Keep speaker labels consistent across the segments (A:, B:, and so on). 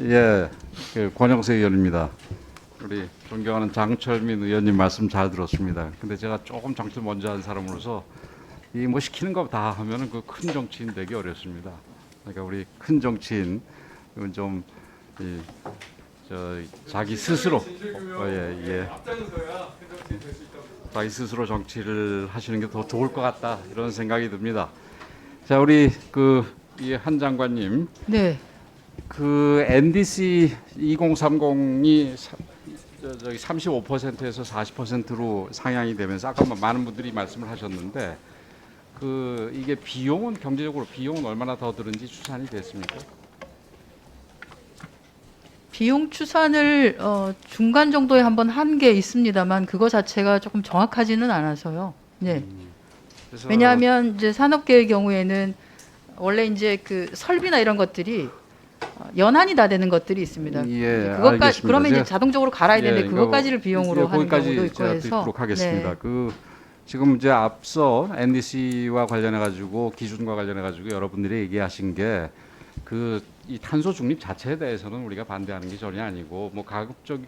A: 예, 그 권영세 의원입니다. 우리 존경하는 장철민 의원님 말씀 잘 들었습니다. 근데 제가 조금 정치 먼저 한 사람으로서 이 뭐 시키는 거 다 하면은 그 큰 정치인 되기 어렵습니다. 그러니까 우리 큰 정치인 좀 이, 저, 자기 스스로 어, 예, 예. 자기 스스로 정치를 하시는 게 더 좋을 것 같다 이런 생각이 듭니다. 자, 우리 그이한 장관님
B: 네.
A: 그 NDC 2030이 사, 저, 저기 35%에서 40%로 상향이 되면서 아까 뭐 많은 분들이 말씀을 하셨는데 그 이게 비용은 경제적으로 비용은 얼마나 더 드는지 추산이 됐습니까?
B: 비용 추산을 어, 중간 정도에 한번 한 게 있습니다만 그거 자체가 조금 정확하지는 않아서요. 네.
A: 그래서
B: 왜냐하면 이제 산업계의 경우에는 원래 이제 그 설비나 이런 것들이 어, 연한이 다 되는 것들이 있습니다.
A: 예,
B: 이제 그것까지
A: 알겠습니다.
B: 그러면 이제
A: 제가-
B: 자동적으로 갈아야 되는데
A: 예,
B: 그것까지를
A: 이거-
B: 비용으로
A: 예,
B: 하는
A: 거기까지
B: 경우도 있고
A: 제가
B: 해서
A: 듣도록 하겠습니다.
B: 네.
A: 그 지금 이제 앞서 NDC와 관련해 가지고 기준과 관련해 가지고 여러분들이 얘기하신 게 그 이 탄소 중립 자체에 대해서는 우리가 반대하는 게 전혀 아니고 뭐 가급적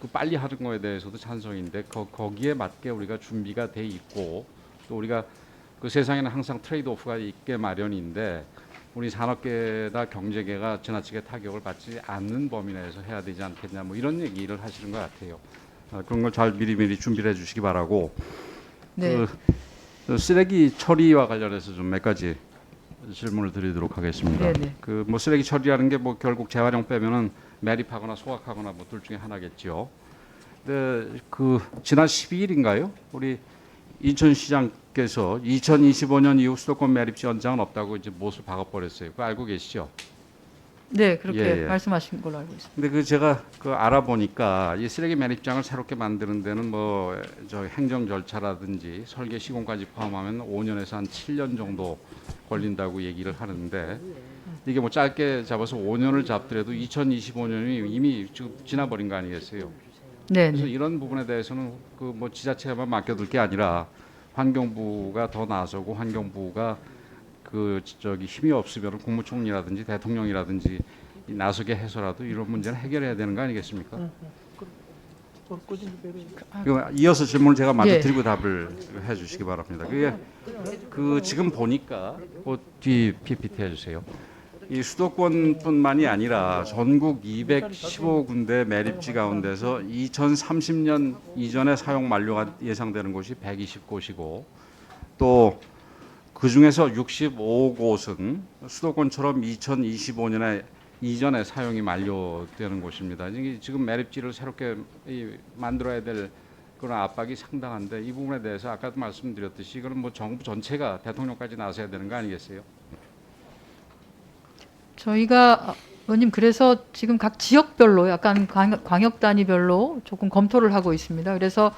A: 그 빨리 하는 거에 대해서도 찬성인데 거, 거기에 맞게 우리가 준비가 돼 있고 또 우리가 그 세상에는 항상 트레이드 오프가 있게 마련인데 우리 산업계나 경제계가 지나치게 타격을 받지 않는 범위 내에서 해야 되지 않겠냐 뭐 이런 얘기를 하시는 것 같아요. 아, 그런 걸 잘 미리미리 준비를 해주시기 바라고.
B: 네.
A: 그, 그 쓰레기 처리와 관련해서 좀 몇 가지 질문을 드리도록 하겠습니다.
B: 네네.
A: 그뭐 쓰레기 처리라는 게 뭐 결국 재활용 빼면은 매립하거나 소각하거나 뭐 둘 중에 하나겠죠. 근데 그 지난 12일인가요? 우리 인천시장 께서 2025년 이후 수도권 매립지 연장은 없다고 이제 못을 박아버렸어요. 그거 알고 계시죠?
B: 네, 그렇게
A: 예, 예.
B: 말씀하신 걸로 알고 있습니다.
A: 근데 그 제가 그 알아보니까 이 쓰레기 매립장을 새롭게 만드는 데는 뭐 저 행정 절차라든지 설계 시공까지 포함하면 5년에서 한 7년 정도 걸린다고 얘기를 하는데 이게 뭐 짧게 잡아서 5년을 잡더라도 2025년이 이미 지금 지나버린 거 아니겠어요?
B: 네,
A: 그래서
B: 네.
A: 이런 부분에 대해서는 그 뭐 지자체에만 맡겨둘 게 아니라 환경부가 더 나서고 환경부가 그 저기 힘이 없으면 국무총리라든지 대통령이라든지 이 나서게 해서라도 이런 문제는 해결해야 되는 거 아니겠습니까? 이거 이어서 질문을 제가 먼저
B: 예.
A: 드리고 답을 해주시기 바랍니다. 그게 그 지금 보니까 그뒤 PPT 해주세요. 이 수도권뿐만이 아니라 전국 215군데 매립지 가운데서 2030년 이전에 사용 만료가 예상되는 곳이 120곳이고 또 그 중에서 65곳은 수도권처럼 2025년에 이전에 사용이 만료되는 곳입니다. 지금 매립지를 새롭게 이 만들어야 될 그런 압박이 상당한데 이 부분에 대해서 아까도 말씀드렸듯이 이거는 뭐 정부 전체가 대통령까지 나서야 되는 거 아니겠어요?
B: 저희가 어, 의원님 그래서 지금 각 지역별로 약간 광- 광역 단위별로 조금 검토를 하고 있습니다. 그래서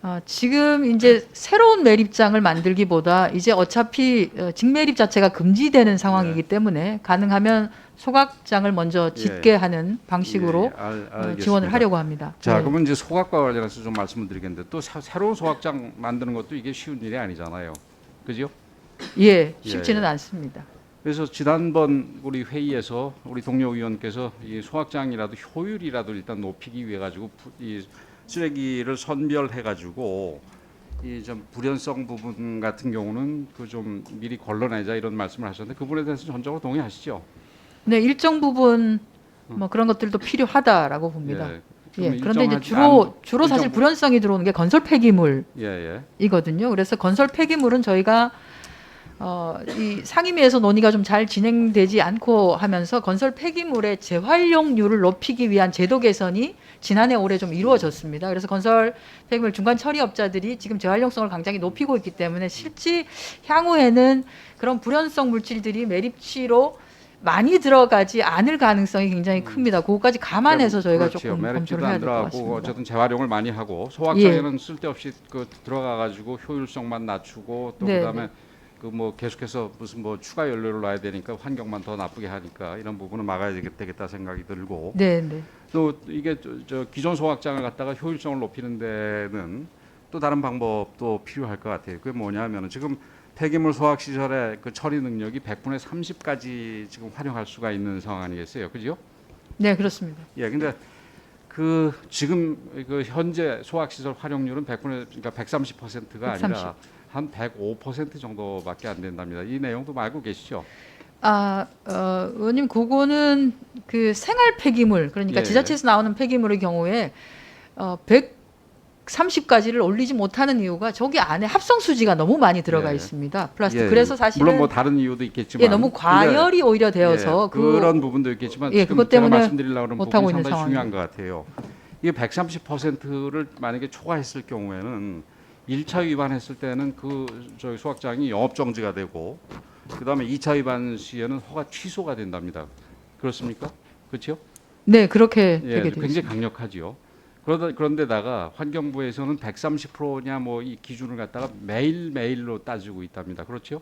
B: 어, 지금 이제 새로운 매립장을 만들기보다 이제 어차피 어, 직매립 자체가 금지되는 상황이기 때문에 가능하면 소각장을 먼저
A: 예.
B: 짓게 하는 방식으로
A: 예, 예, 알-
B: 어. 지원을 하려고 합니다.
A: 자,
B: 네.
A: 그러면 이제 소각과 관련해서 좀 말씀을 드리겠는데 또 새- 새로운 소각장 만드는 것도 이게 쉬운 일이 아니잖아요. 그죠?
B: 예, 쉽지는
A: 예.
B: 않습니다.
A: 그래서 지난번 우리 회의에서 우리 동료 의원께서 이 소각장이라도 효율이라도 일단 높이기 위해 가지고 부- 이 쓰레기를 선별해 가지고 이 좀 불연성 부분 같은 경우는 그 좀 미리 걸러내자 이런 말씀을 하셨는데 그 부분에 대해서 전적으로 동의하시죠?
B: 네, 일정 부분 뭐 그런 것들도 필요하다라고 봅니다.
A: 예.
B: 예, 그런데 이제 주로
A: 안-
B: 주로 사실 불연성이 들어오는 게 건설 폐기물
A: 예, 예.
B: 이거든요. 그래서 건설 폐기물은 저희가 어, 이 상임위에서 논의가 좀 잘 진행되지 않고 하면서 건설 폐기물의 재활용률을 높이기 위한 제도 개선이 지난해 올해 좀 이루어졌습니다. 그래서 건설 폐기물 중간 처리업자들이 지금 재활용성을 굉장히 높이고 있기 때문에 실제 향후에는 그런 불연성 물질들이 매립치로 많이 들어가지 않을 가능성이 굉장히 큽니다. 그거까지 감안해서 저희가
A: 그렇죠.
B: 조금 검토를 해야 안될것 같습니다. 예.
A: 어쨌든 재활용을 많이 하고 소각장에는 쓸데없이 그 들어가 가지고 효율성만 낮추고 또
B: 네,
A: 그다음에 그 뭐 계속해서 무슨 뭐 추가 연료를 놔야 되니까 환경만 더 나쁘게 하니까 이런 부분은 막아야 되겠- 되겠다 생각이 들고
B: 네, 네.
A: 또 이게 저, 저 기존 소각장을 갖다가 효율성을 높이는 데는 또 다른 방법도 필요할 것 같아요. 그게 뭐냐면은 지금 폐기물 소각 시설의 그 처리 능력이 100분의 30까지 지금 활용할 수가 있는 상황 아니겠어요? 그죠?
B: 네, 그렇습니다.
A: 예, 근데 그 지금 그 현재 소학 시설 활용률은 100분의 그러니까 130%가
B: 130.
A: 아니라 한 105% 정도밖에 안 된답니다. 이 내용도 알고 계시죠?
B: 아, 어, 의원님 그거는 그 생활 폐기물 그러니까
A: 예.
B: 지자체에서 나오는 폐기물의 경우에 어, 130까지를 올리지 못하는 이유가 저기 안에 합성 수지가 너무 많이 들어가
A: 예.
B: 있습니다. 플라스틱.
A: 예,
B: 그래서 사실은
A: 물론 뭐 다른 이유도 있겠지만
B: 예, 너무 과열이 오히려
A: 근데,
B: 되어서
A: 예,
B: 그
A: 그 런 부분도 있겠지만
B: 예, 그것 때문에
A: 말씀드리려고 하는 부분이 상당히 중요한 것 같아요. 이게 130%를 만약에 초과했을 경우에는 1차 위반했을 때는 그 저희 소학장이 영업 정지가 되고 그다음에 2차 위반 시에는 허가 취소가 된답니다. 그렇습니까? 그렇죠?
B: 네, 그렇게
A: 예,
B: 되게 되겠습니다.
A: 굉장히 강력하지요. 그러다 그런데다가 환경부에서는 130%냐 뭐 이 기준을 갖다가 매일 매일로 따지고 있답니다. 그렇죠?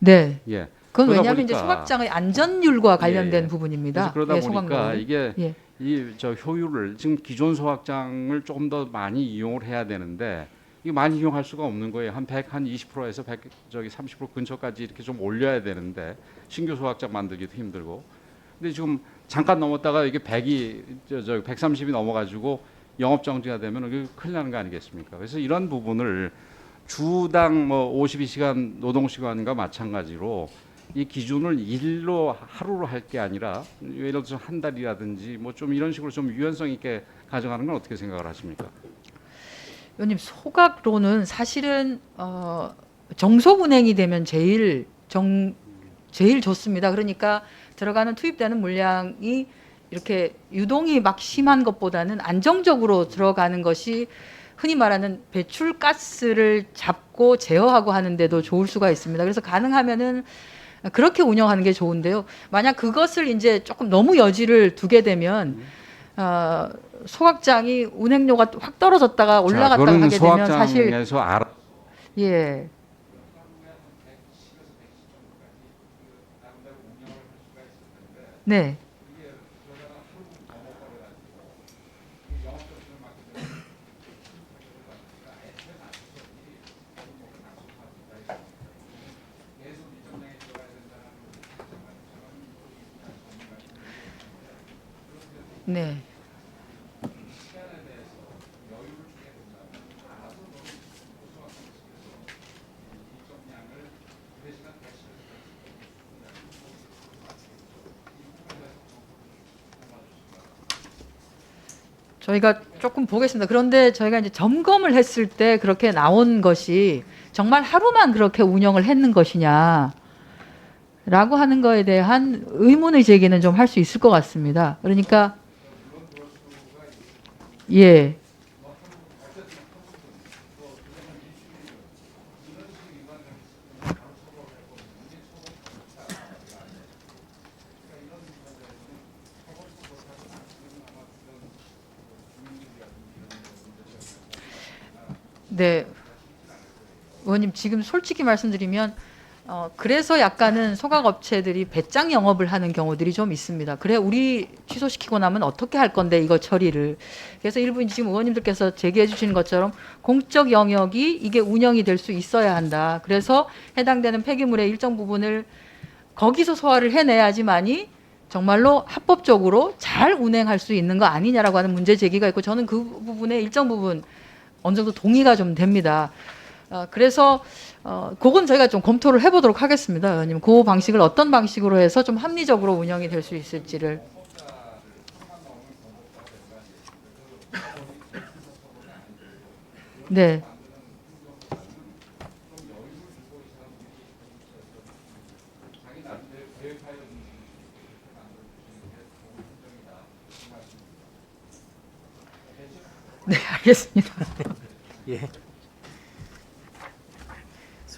B: 네.
A: 예.
B: 그건 왜냐하면 이제
A: 보니까-
B: 소각장의 안전율과 관련된
A: 예, 예.
B: 부분입니다.
A: 그러다
B: 예,
A: 보니까
B: 소각물은.
A: 이게
B: 예.
A: 이저 효율을 지금 기존 소학장을 조금 더 많이 이용을 해야 되는데 이거 많이 이용할 수가 없는 거예요. 한 100, 한 20%에서 100 저기 30% 근처까지 이렇게 좀 올려야 되는데 신규 소학장 만들기도 힘들고. 근데 지금 잠깐 넘었다가 이게 100이 저, 저 130이 넘어 가지고 영업 정지가 되면 큰일 나는 거 아니겠습니까? 그래서 이런 부분을 주당 뭐 52시간 노동 시간과 마찬가지로 이 기준을 일로 하루로 할 게 아니라 예를 들어서 한 달이라든지 뭐 좀 이런 식으로 좀 유연성 있게 가져가는 건 어떻게 생각을 하십니까?
B: 의원님 소각로는 사실은 어, 정속 운행이 되면 제일 정 제일 좋습니다. 그러니까 들어가는 투입되는 물량이 이렇게 유동이 막 심한 것보다는 안정적으로 들어가는 것이 흔히 말하는 배출 가스를 잡고 제어하고 하는데도 좋을 수가 있습니다. 그래서 가능하면은 그렇게 운영하는 게 좋은데요. 만약 그것을 이제 조금 너무 여지를 두게 되면 어, 소각장이 운행료가 확 떨어졌다가 올라갔다가 하게 되면 사실
A: 알아.
B: 예. 네. 네. 저희가 조금 보겠습니다. 그런데 저희가 이제 점검을 했을 때 그렇게 나온 것이 정말 하루만 그렇게 운영을 했는 것이냐. 라고 하는 거에 대한 의문의 제기는 좀 할 수 있을 것 같습니다. 그러니까 예. 네. 의원님 지금 솔직히 말씀드리면 어, 그래서 약간은 소각업체들이 배짱 영업을 하는 경우들이 좀 있습니다. 그래 우리 취소시키고 나면 어떻게 할 건데 이거 처리를. 그래서 일부 지금 의원님들께서 제기해 주시는 것처럼 공적 영역이 이게 운영이 될 수 있어야 한다. 그래서 해당되는 폐기물의 일정 부분을 거기서 소화를 해내야지만이 정말로 합법적으로 잘 운행할 수 있는 거 아니냐라고 하는 문제 제기가 있고 저는 그 부분에 일정 부분 어느 정도 동의가 좀 됩니다. 어, 그래서 어, 그건 저희가 좀 검토를 해보도록 하겠습니다, 의원님. 그 방식을 어떤 방식으로 해서 좀 합리적으로 운영이 될 수 있을지를. 네. 네, 알겠습니다.
C: 예.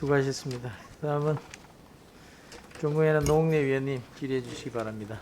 C: 수고하셨습니다. 다음은 종무회는 농내 위원님 질의해 주시기 바랍니다.